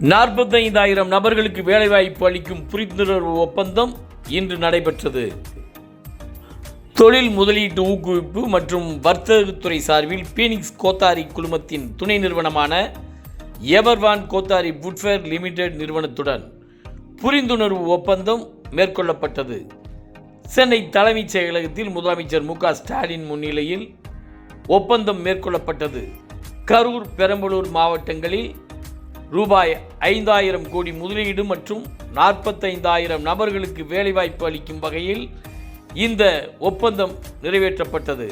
நாற்பத்தைந்தாயிரம் நபர்களுக்கு வேலைவாய்ப்பு அளிக்கும் புரிந்துணர்வு ஒப்பந்தம் இன்று நடைபெற்றது. தொழில் முதலீட்டு ஊக்குவிப்பு மற்றும் வர்த்தகத்துறை சார்பில் பீனிக்ஸ் கோத்தாரி குழுமத்தின் துணை நிறுவனமான எவர்வான் கோத்தாரி புட்ஃபேர் லிமிடெட் நிறுவனத்துடன் புரிந்துணர்வு ஒப்பந்தம் மேற்கொள்ளப்பட்டது. சென்னை தலைமைச் செயலகத்தில் முதலமைச்சர் மு ஸ்டாலின் முன்னிலையில் ஒப்பந்தம் மேற்கொள்ளப்பட்டது. கரூர் பெரம்பலூர் மாவட்டங்களில் ரூபாய் ஐந்தாயிரம் கோடி முதலீடு மற்றும் நாற்பத்தைந்தாயிரம் நபர்களுக்கு வேலைவாய்ப்பு அளிக்கும் வகையில் இந்த ஒப்பந்தம் நிறைவேற்றப்பட்டது.